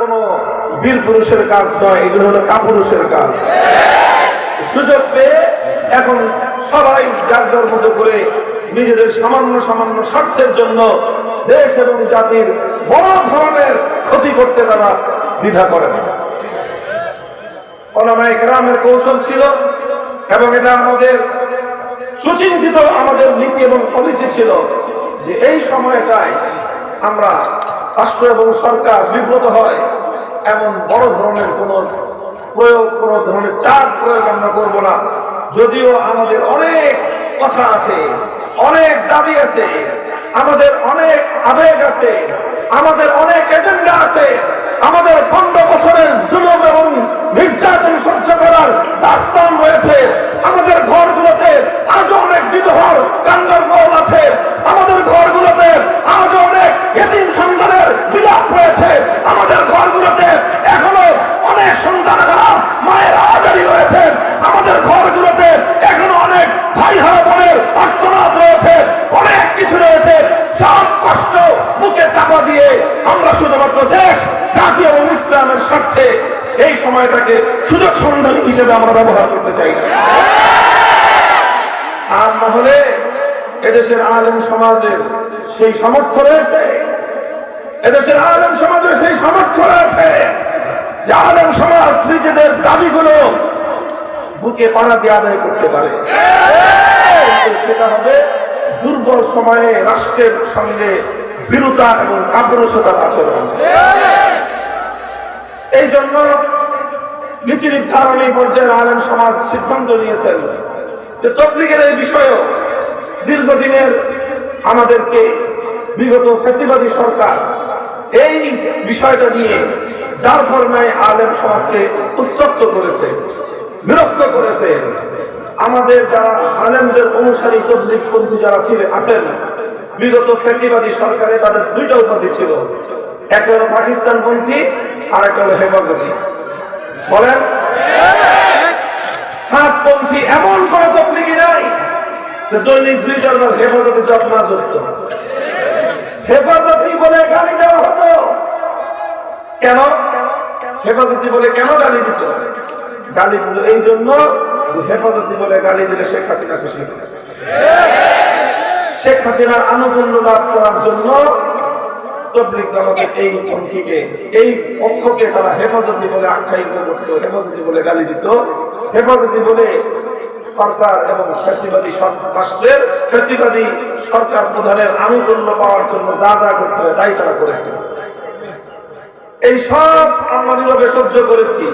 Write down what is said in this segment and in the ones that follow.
কোনো বীর পুরুষের কাজ নয়, এগুলো হলো কাপুরুষের কাজ। সুযোগ পেয়ে এখন সবাই যার যার মতো করে নিজেদের সামান্য সামান্য স্বার্থের জন্য দেশ এবং জাতির বড় ধরনের ক্ষতি করতে তারা দ্বিধা করে না। ওলামায়ে কেরামের কৌশল ছিল, এবং এটা আমাদের সুচিন্তিত আমাদের নীতি এবং পলিসি ছিল যে এই সময়টায় আমরা রাষ্ট্র এবং সরকার বিব্রত হয়, এমন বড় ধরনের কোন প্রয়োগ, কোন ধরনের চাপ প্রয়োগ আমরা করব না। যদিও আমাদের অনেক কথা আছে, অনেক দাবি আছে, আমাদের অনেক আবেগ আছে, আমাদের অনেক এজেন্ডা আছে, আমাদের পনেরো বছরের জুলুম এবং নির্যাতন সহ্য করার দাস্তান রয়েছে। আমাদের ঘরগুলোতে আজও অনেক বিধবার কান্নার রোল আছে। আমাদের ঘরগুলোতে আজও অনেক এতিম সন্তানের বিলাপ রয়েছে আমাদের ঘরগুলোতে এখনও অনেক সন্তানেরা মায়ের আজারি রয়েছে আমাদের ঘরগুলোতে এখনও অনেক ভাই হারা বোনের আত্মনাথ রয়েছে অনেক কিছু রয়েছে সব কষ্ট বুকে চাপা দিয়ে আমরা শুধুমাত্র দেশ জাতি এবং ইসলামের স্বার্থে এই সময়টাকে সুযোগ সন্ধানী হিসেবে আমরা ব্যবহার করতে চাই না। আর না হলে এদেশের আলেম সমাজের সেই সামর্থ্য রয়েছে। এদেশের আলেম সমাজের সেই সামর্থ্য রয়েছে যে আলেম সমাজ নিজেদের দাবিগুলো বুকে পাড়া দিয়ে আদায় করতে পারে। সেটা হবে দুর্বল সময়ে রাষ্ট্রের সঙ্গে বিরতা এবং কাপুরুষতার আচরণ। এই জন্য নীতি নির্ধারণী পর্যায়ে আলেম সমাজ সিদ্ধান্ত নিয়েছেন যে তবলিগের এই বিষয়েও দীর্ঘদিনের আমাদেরকে বিগত ফেসিবাদী সরকার এই বিষয়টা নিয়ে যার ফরমায় আলেম সমাজকে উত্তপ্ত করেছে, বিরক্ত করেছে। আমাদের যারা আলেমদের অনুসারী তবলিগ পন্থী যারা ছিলেন আছেন, বিগত ফেসিবাদী সরকারে তাদের দুইটা উপাধি ছিল। একটা হলো পাকিস্তান পন্থী আর একটা হলো হেফাজতি। বলেন? সাতপন্থী এমন কোন তবলিগি নাই যে দৈনিক দুই চারবার হেফাজতে না ধরত হেফাজতি বলে গালি দেওয়া হতো। কেন? হেফাজতি বলে কেন গালি দিত? গালি দিল এই জন্য হেফাজতি বলে গালি দিলে শেখ হাসিনা খুশি। শেখ হাসিনার আনুকূল্য লাভ করার জন্য তবলিগ জামাতের এই পন্থীকে, এই পক্ষকে তারা হেফাজতি বলে আখ্যায়িত করত, হেফাজতি বলে গালি দিত। হেফাজতি বলে সরকার এবং ফ্যাসিবাদী রাষ্ট্রের ফ্যাসিবাদী সরকার প্রধানের আনুকূল্য পাওয়ার জন্য যা যা করতে তাই তারা এই সব আমরা নীরবে সহ্য করেছি।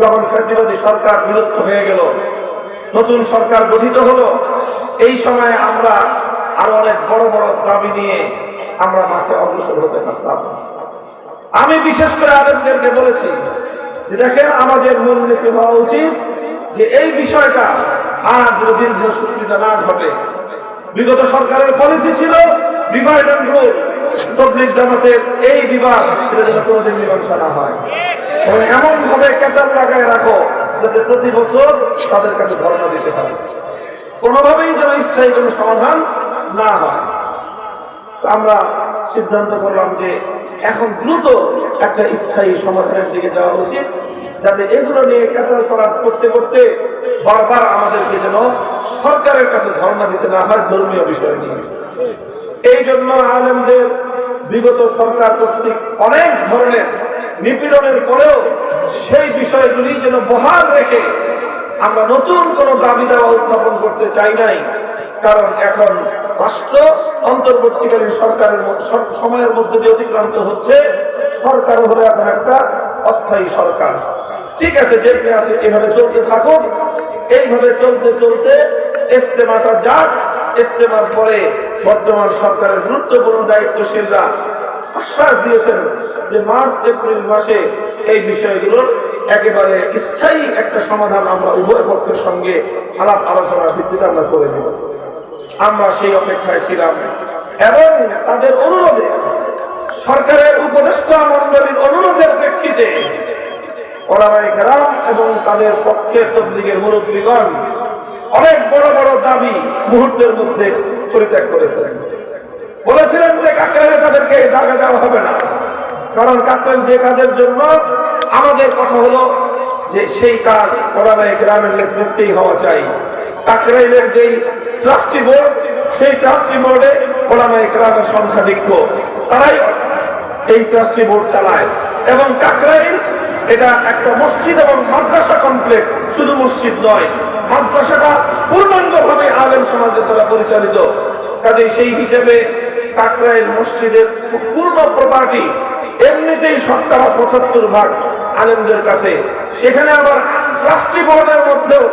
যখন ফ্যাসিবাদী সরকার বিলুপ্ত হয়ে গেল, নতুন সরকার গঠিত হলো, এই সময় আমরা আরও অনেক বড় বড় দাবি নিয়ে আমরা মাঠে অগ্রসর হতে পারতাম। আমি বিশেষ করে আলেমদেরকে বলেছি যে দেখেন, আমাদের মূলনীতি হওয়া উচিত যে এই বিষয়টা যদি দীর্ঘ সূত্রিতা না ঘটে, বিগত সরকারের পলিসি ছিল ডিভাইড অ্যান্ড রুল তবলিগ জামাতের এই বিবাদ কোনোদিন মীমাংসা না হয়। এবং এমন ভাবে কেচার লাগায় রাখো যাতে প্রতি বছর তাদের কাছে ধর্ণা দিতে হয়। কোনোভাবেই যেন স্থায়ী কোনো সমাধান না হয়। আমরা সিদ্ধান্ত করলাম যে এখন দ্রুত একটা স্থায়ী সমাধানের দিকে যাওয়া উচিত, যাতে এগুলো নিয়ে কাচাল করার করতে করতে বারবার আমাদেরকে যেন সরকারের কাছে ধর্ণা দিতে না হয় ধর্মীয় বিষয় নিয়ে। এই জন্য আলেমদের বিগত সরকার কর্তৃক অনেক ধরনের নিপীড়নের পরেও সেই বিষয়গুলি যেন বহাল রেখে আমরা নতুন কোন দাবি দেওয়া উত্থাপন করতে চাই নাই, কারণ এখন রাষ্ট্র অন্তর্বর্তীকালীন সরকারের সময়ের মধ্যে দিয়ে অতিক্রান্ত হচ্ছে সরকার হলো এখন একটা অস্থায়ী সরকার। ঠিক আছে যেখানে আছে, এভাবে চলতে থাকুক এইভাবে চলতে চলতে ইস্তেমাটা যাক। ইস্তেমার পরে বর্তমান সরকারের গুরুত্বপূর্ণ দায়িত্বশীলরা আশ্বাস দিয়েছেন যে মার্চ, এপ্রিল মাসে এই বিষয়গুলোর একেবারে স্থায়ী একটা সমাধান আমরা উভয় পক্ষের সঙ্গে আলাপ আলোচনার ভিত্তিতে আমরা করে দেব আমরা সেই অপেক্ষায় ছিলাম। এবং তাদের অনুরোধে সরকারের উপদেষ্টা মন্ডলীর অনুরোধের প্রেক্ষিতে এবং তাদের পক্ষের তবলিগের মুরব্বীগণ অনেক বড় বড় দাবি মুহূর্তের মধ্যে পরিত্যাগ করেছিলেন। বলেছিলেন যে কাকেরারে তাদেরকে জায়গা দেওয়া হবে না। কারণ কাকরাইল যে কাজের জন্য আমাদের কথা হলো যে সেই কাজ ওলামায়ে গ্রামের নেতৃত্বেই হওয়া চাই। কাকরাইলের যেই ট্রাস্টি বোর্ড সেই ট্রাস্টি বোর্ডে ওলামায়ে গ্রামের সংখ্যাধিক্য তারাই এই ট্রাস্টি বোর্ড চালায়। এবং কাকরাইল এটা একটা মসজিদ এবং মাদ্রাসা কমপ্লেক্স শুধু মসজিদ নয়, মাদ্রাসাটা পূর্ণাঙ্গভাবে আলেম সমাজের দ্বারা পরিচালিত। কাজে সেই হিসেবে কাকরাইল মসজিদের পূর্ণ প্রপার্টি এমনিতেই শতকরা পঁচাত্তর ভাগ আলেমদের কাছে। সেখানে আবার ট্রাস্টি বোর্ডের মধ্যেও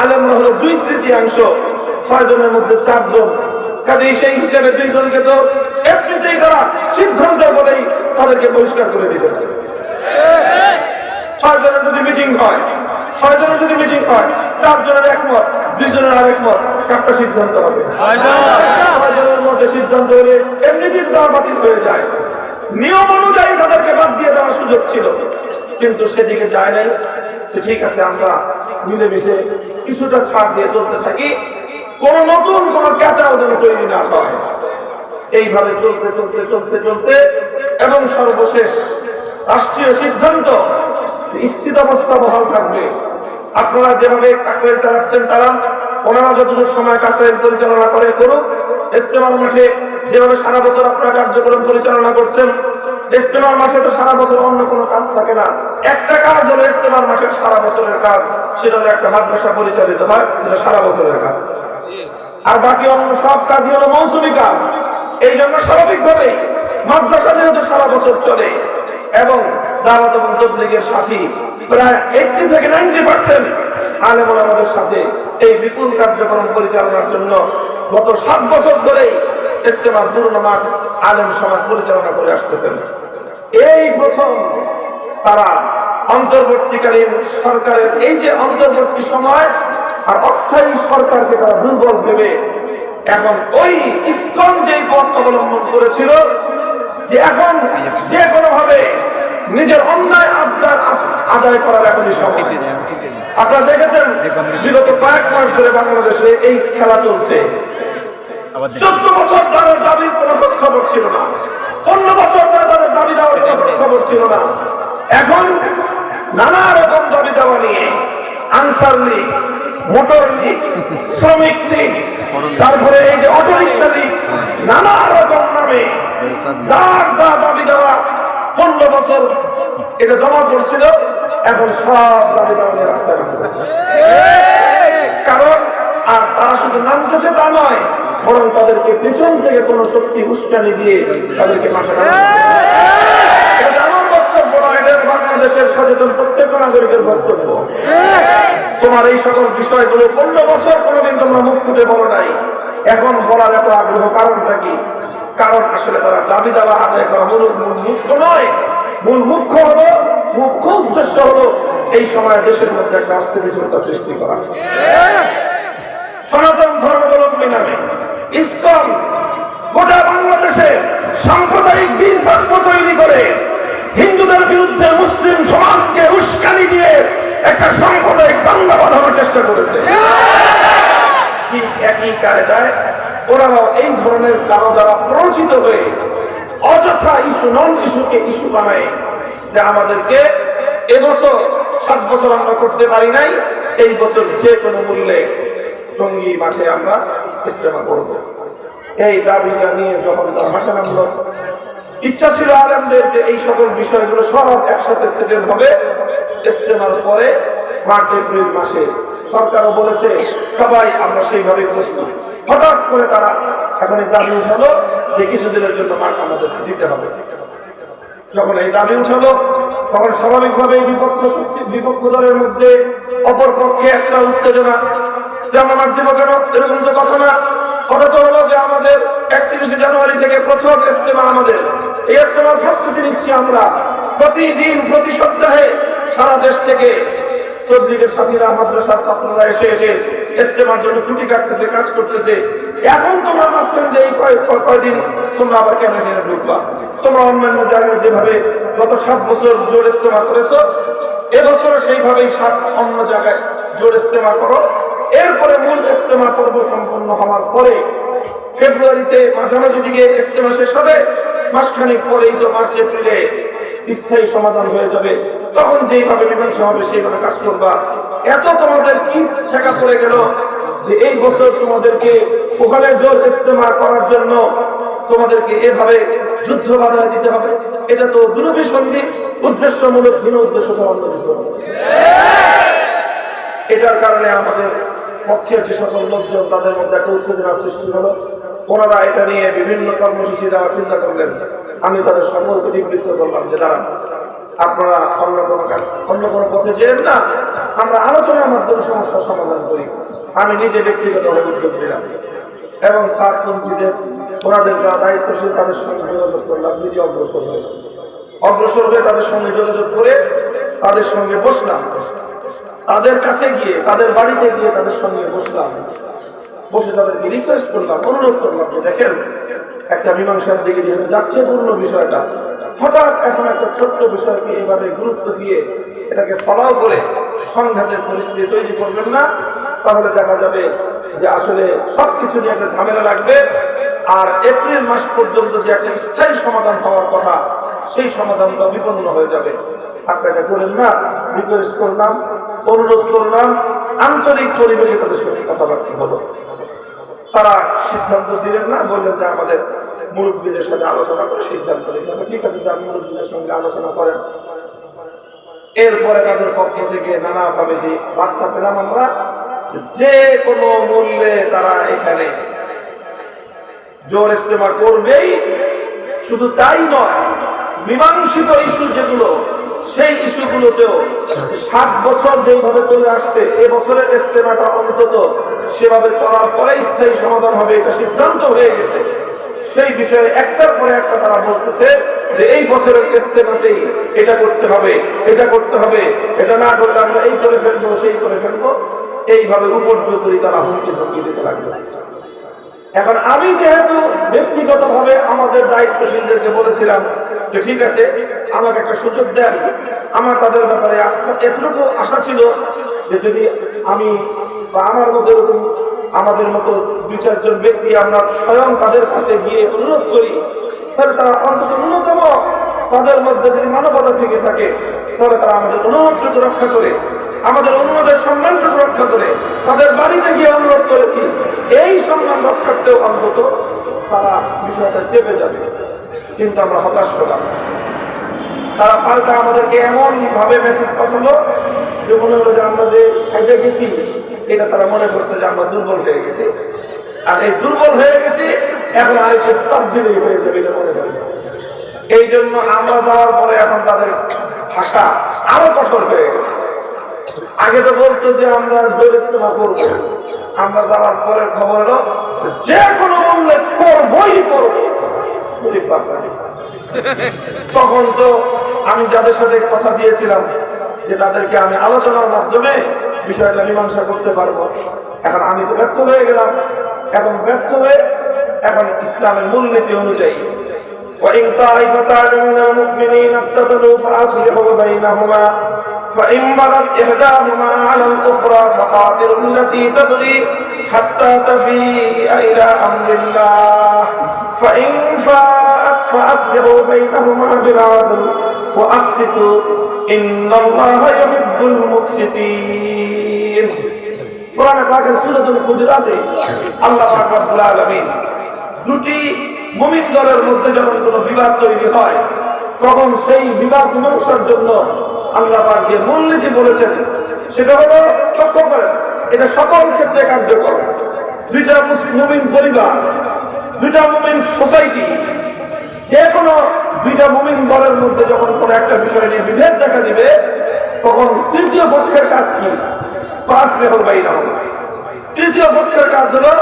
আলেমরা হলো দুই তৃতীয়াংশ ছয় জনের মধ্যে চারজন। কাজে সেই হিসেবে দুইজনকে তো এমনিতেই তারা সিদ্ধান্ত বলেই তাদেরকে পরিষ্কার করে দিতে ছয় জনের যদি মিটিং হয় ছয় জনের যদি মিটিং হয় চার জনের একমত, দুইজনের আরেক মত একটা সিদ্ধান্ত হবে। ছয় জনের মধ্যে সিদ্ধান্ত হলে এমনিতেই দেওয়া বাতিল হয়ে যায়। নিয়ম অনুযায়ী তাদেরকে বাদ দিয়ে দেওয়ার সুযোগ ছিল। কিন্তু সেদিকে যায় নাই। তো ঠিক আছে, আমরা মিলেমিশে কিছুটা ছাড় দিয়ে চলতে থাকি। কোন নতুন কোন ক্যাচাও যেন তৈরি না হয়। এইভাবে চলতে চলতে চলতে চলতে এবং সর্বশেষ রাষ্ট্রীয় সিদ্ধান্ত স্থিত অবস্থা বহাল থাকবে। আপনারা যেভাবে কাকরেল চালাচ্ছেন তারা, ওনারা যতটুকু সময় কাকরেল পরিচালনা করে করুক ইস্তেমাল মাঠে যেভাবে সারা বছর আপনারা কার্যক্রম পরিচালনা করছেন ইস্তেমাল মাঠে তো সারা বছর অন্য কোনো কাজ থাকে না। একটা কাজ হলো ইস্তেমাল মাঠের সারা বছরের কাজ, সেটা একটা মাদ্রাসা পরিচালিত হয়, সেটা সারা বছরের কাজ। আর বাকি অন্য সব কাজই হলো মৌসুমি কাজ। এই জন্য স্বাভাবিকভাবে মাদ্রাসা যেহেতু সারা বছর চলে, এবং দাওয়াত এবং তবলিগের সাথী প্রায় এইটি থেকে নাইনটি পার্সেন্ট আলেমন আমাদের সাথে এই বিপুল কার্যক্রম পরিচালনার জন্য গত সাত বছর ধরেই ইস্তেমার পুরনো মাঠ আলেম সমাজ পরিচালনা করে আসতেছেন। এই প্রথম তারা অন্তর্বর্তীকালীন সরকারের এই যে অন্তর্বর্তী সময় আর অস্থায়ী সরকারকে তারা দুর্বল ভেবে এখন ওই ইস্কন যে পথ অবলম্বন করেছিল যে এখন যে কোনো ভাবে নিজের অন্যায় আবদার আদায় করার এখনই সময়। আপনারা দেখেছেন বিগত কয়েক মাস ধরে বাংলাদেশে এই খেলা চলছে। চোদ্দ বছর তাদের দাবির কোনো খোঁজ খবর ছিল না। পনেরো বছর ধরে তাদের দাবি দেওয়ার খবর ছিল না। এখন নানা রকম দাবি দেওয়া নিয়ে আনসার লীগ, মোটর লীগ, শ্রমিক লীগ, তারপরে এই যে অটো রিক্সা লীগ, নানা রকম নামে যার যা দাবি দেওয়া পনেরো বছর এটা জমা করছিল এখন সব দাবি দেওয়া নিয়ে রাস্তায়। কারণ আর তারা শুধু নামতেছে তা নয় বরং তাদেরকে পেছন থেকে কোন শক্তি উস্কানি দিয়ে তাদেরকে সচেতন প্রত্যেক নাগরিকের বক্তব্য। এই সকল বিষয়গুলো বছর কোনোদিন তোমরা মুখ বলো নাই। এখন আগ্রহ কারণ আসলে তারা দাবি মুখ্য নয়। মুখ্য হলো মুখ্য হলো এই সময় দেশের মধ্যে একটা অস্থিতিশীলতা সৃষ্টি করা। সনাতন ধর্মাবলম্বী নামে? ইসকন গোটা বাংলাদেশে সাম্প্রদায়িক বীজ তৈরি করে হিন্দুদের বিরুদ্ধে মুসলিম সমাজকে উস্কানি দিয়ে একটা সাম্প্রদায়িক দাঙ্গা বাঁধানোর চেষ্টা করেছে। ঠিক একই কায়দায় ওরাও এই ধরনের কারও দ্বারা প্ররোচিত হয়ে অযথা ইস্যু নন ইস্যুকে ইস্যু বানায় যে আমাদেরকে এবছর সাত বছর আমরা করতে পারি নাই, এই বছর যে কোনো মূল্যে টঙ্গী মাঠে আমরা ইস্তেমা করব। এই দাবিটা নিয়ে যখন মাঠে নামলো, ইচ্ছা ছিল আলেমদের যে এই সকল বিষয়গুলো সব একসাথে সেটেল হবে। ইস্তেমার পরে মার্চ, এপ্রিল মাসে সরকারও বলেছে, সবাই আমরা সেইভাবে প্রস্তুত। হঠাৎ করে তারা এখন এই দাবি উঠালো যে কিছুদিনের জন্য মাঠ আমাদের দিতে হবে। যখন এই দাবি উঠালো, তখন স্বাভাবিকভাবে বিপক্ষ বিপক্ষ দলের মধ্যে অপর পক্ষে একটা উত্তেজনা যে আমরা মাঠ কেন এরকম তো কথা না। কথা তো হলো যে আমাদের একত্রিশে জানুয়ারি থেকে প্রথম ইস্তেমা আমাদের। এই ইস্তেমার প্রস্তুতি নিচ্ছি আমরা। প্রতিদিন, প্রতি সপ্তাহে সারা দেশ থেকে তবলিগের সাথীরা, মাদ্রাসার ছাত্ররা এসে এসে ইস্তেমার জন্য ছুটি কাটতেছে, কাজ করতেছে। এখন তোমরা মাঝখান যে এই কয়- কয়- কয়দিন তোমরা আবার কেন এখানে ঢুকবা? তোমরা অন্যান্য জায়গায় যেভাবে গত সাত বছর জোর ইস্তেমা করেছ, এবছরও সেইভাবেই সাত অন্য জায়গায় জোর ইস্তেমা করো। এরপরে মূল ইস্তেমা পর্ব সম্পন্ন হওয়ার পরে ফেব্রুয়ারিতে মাঝামাঝি দিকে ইস্তেমা শেষ হবে। মাসখানেক পরেই তো মার্চ, এপ্রিলে স্থায়ী সমাধান হয়ে যাবে। তখন যেইভাবে মীমাংসা হবে, সেইভাবে কাজ করবা। এত তোমাদের কি ঠেকা পড়ে গেল যে এই বছর তোমাদেরকে ওখানে জোর ইস্তেমা করার জন্য তোমাদেরকে এভাবে যুদ্ধ বাধা দিতে হবে? এটা তো দুরভিসন্ধি। উদ্দেশ্যমূলক ভিন্ন উদ্দেশ্য ছাড়া অন্য কিছু নয়। এটার কারণে আমাদের পক্ষের যে সকল লোকজন তাদের মধ্যে একটা উত্তেজনা সৃষ্টি হলো। ওনারা এটা নিয়ে বিভিন্ন কর্মসূচি দেওয়ার চিন্তা করলেন। আমি তাদের সকলকে নিবৃত্ত করলাম যে, দাঁড়ান, আপনারা অন্য কোনো কাজ, অন্য কোনো পথে যেন না, আমরা আলোচনার মাধ্যমে সমস্যার সমাধান করি। আমি নিজে ব্যক্তিগতভাবে উদ্যোগ নিলাম। এবং সাতপন্থীদের ওনাদের যারা দায়িত্বশীল তাদের সঙ্গে যোগাযোগ করলাম, নিজে অগ্রসর হয়ে অগ্রসর হয়ে তাদের সঙ্গে যোগাযোগ করে তাদের সঙ্গে বসলাম। তাদের কাছে গিয়ে, তাদের বাড়িতে গিয়ে তাদের সঙ্গে বসলাম। বসে তাদেরকে রিকোয়েস্ট করলাম, অনুরোধ করলাম যে দেখেন, একটা মীমাংসার দিকে যেহেতু যাচ্ছে পূর্ণ বিষয়টা, হঠাৎ এখন একটা ছোট্ট বিষয়কে এভাবে গুরুত্ব দিয়ে এটাকে ফলাও করে সংঘাতের পরিস্থিতি তৈরি করবেন না, তাহলে দেখা যাবে যে আসলে সবকিছু নিয়ে একটা ঝামেলা লাগবে। আর এপ্রিল মাস পর্যন্ত যে একটা স্থায়ী সমাধান হওয়ার কথা, সেই সমাধানটা বিপন্ন হয়ে যাবে। আপনারা করেন না রিকোয়েস্ট করলাম। অনুরোধ করলাম আন্তরিক পরিবেশে তাদের সঙ্গে কথাবার্তা হলো। তারা সিদ্ধান্ত দিলেন না, বললেন যে আমাদের মুরব্বীদের সাথে আলোচনা করে সিদ্ধান্ত নিতে ঠিক আছে যার মুরব্বীদের সঙ্গে আলোচনা করেন। এরপরে তাদের পক্ষ থেকে নানাভাবে যে বার্তা পেলাম আমরা, যে কোনো মূল্যে তারা এখানে জোর ইস্তেমা করবেই। শুধু তাই নয়, মীমাংসিত ইস্যু যেগুলো সেই ইস্যুগুলোতেও সাত বছর যেভাবে চলে আসছে, এ বছরের ইস্তেমাটা অন্তত সেভাবে চলার পরে স্থায়ী সমাধান হবে এটা সিদ্ধান্ত হয়ে গেছে। সেই বিষয়ে একটার পরে একটা তারা বলতেছে যে এই বছরের ইস্তেমাতেই এটা করতে হবে, এটা করতে হবে, এটা না করলে আমরা এই করে ফেলব, সেই করে ফেলব। এইভাবে উপর্যুতই তারা হুমকি ধমকি দিতে লাগবে এখন আমি যেহেতু ব্যক্তিগতভাবে আমাদের দায়িত্বশীলদেরকে বলেছিলাম যে ঠিক আছে, আমাকে একটা সুযোগ দেন। আমার তাদের ব্যাপারে আস্থা, এতটুকু আশা ছিল যে যদি আমি বা আমার মতো আমাদের মতো দুই চারজন ব্যক্তি আমরা স্বয়ং তাদের কাছে গিয়ে অনুরোধ করি, তাহলে তারা অন্তত ন্যূনতম তাদের মধ্যে যদি মানবতা থেকে থাকে, তাহলে তারা আমাদের অনুরোধটুকু রক্ষা করে। আমাদের অনুরোধের সম্মানটুকু রক্ষা করে তাদের বাড়িতে গিয়ে অনুরোধ করেছি, এই সম্মান রক্ষার্থেও অন্তত তারা বিষয়টা চেপে যাবে। কিন্তু আমরা হতাশ হলাম। তারা পাল্টা আমাদেরকে এমন ভাবে মেসেজ পাঠালো যে মনে হলো যে আমরা যে সাইডে গেছি, এটা তারা মনে করছে যে আমরা দুর্বল হয়ে গেছি। আর এই দুর্বল হয়ে গেছি, এখন আরেকটু চাপ দিলেই হয়ে যাবে এটা মনে করি। এই জন্য আমরা যাওয়ার পরে এখন তাদের ভাষা আরও কঠোর হয়ে গেল আগে তো বলতো যে আমরা জোর ইস্তেমা করবো আমরা যাওয়ার পরের খবর এলো যে কোনো মূল্যে করবই করবো ওরে বাবা। তখন তো আমি যাদের সাথে কথা দিয়েছিলাম যে তাদেরকে আমি আলোচনার মাধ্যমে বিষয়টা মীমাংসা করতে পারবো এখন আমি তো ব্যর্থ হয়ে গেলাম এখন ব্যর্থ হয়ে এখন ইসলামের মূলনীতি অনুযায়ী وإن طائفتان من المؤمنين اقتتلوا فأصلحوا بينهما فإن بغت إحداهما على الأخرى فقاتلوا التي تبغي حتى تفيء إلى أمر الله فإن فاءت فأصلحوا بينهما بالعدل وأقسطوا إن الله يحب المقسطين قرآن পাকের সূরাতুল হুজুরাতে আল্লাহ পাক রব্বুল আলামিন দুটি মুমিন দলের মধ্যে যখন কোনো বিবাদ তৈরি হয় তখন সেই বিবাদ মীমাংসার জন্য আল্লাহ পাক যে মূলনীতি বলেছেন, সেটা হলো লক্ষ্য করেন, এটা সকল ক্ষেত্রে কার্যকর। দুইটা মুমিন পরিবার, দুইটা মুমিন সোসাইটি যে কোনো দুইটা মুমিন দলের মধ্যে যখন কোনো একটা বিষয় নিয়ে বিভেদ দেখা দিবে, তখন তৃতীয় পক্ষের কাজ কি? পাঁচ লেহর বাইরে হবে। তৃতীয় পক্ষের কাজ হলো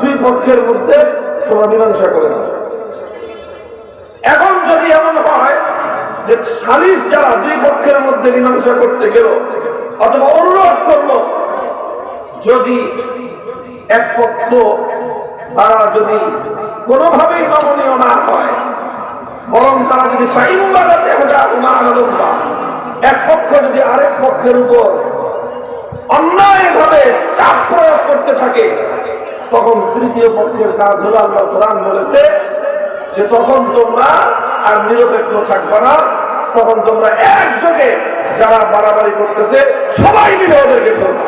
দুই পক্ষের মধ্যে তোমরা করে এখন যদি এমন হয় যে সালিশ যারা দুই পক্ষের মধ্যে মীমাংসা করতে গেল অথবা অনুরোধ করল, যদি এক পক্ষ তারা যদি কোনোভাবেই নমনীয় না হয়, বরং তারা যদি সাইমবাদাতে এক পক্ষ যদি আরেক পক্ষের উপর অন্যায়ভাবে চাপ প্রয়োগ করতে থাকে, তখন তৃতীয় পক্ষের কাজ হলো আল্লাহ কোরআন বলেছে যে তখন তোমরা আর নিরপেক্ষ থাকবে না। তখন তোমরা একযোগে যারা বাড়াবাড়ি করতেছে সবাই মিলে ওদেরকে ধরবে।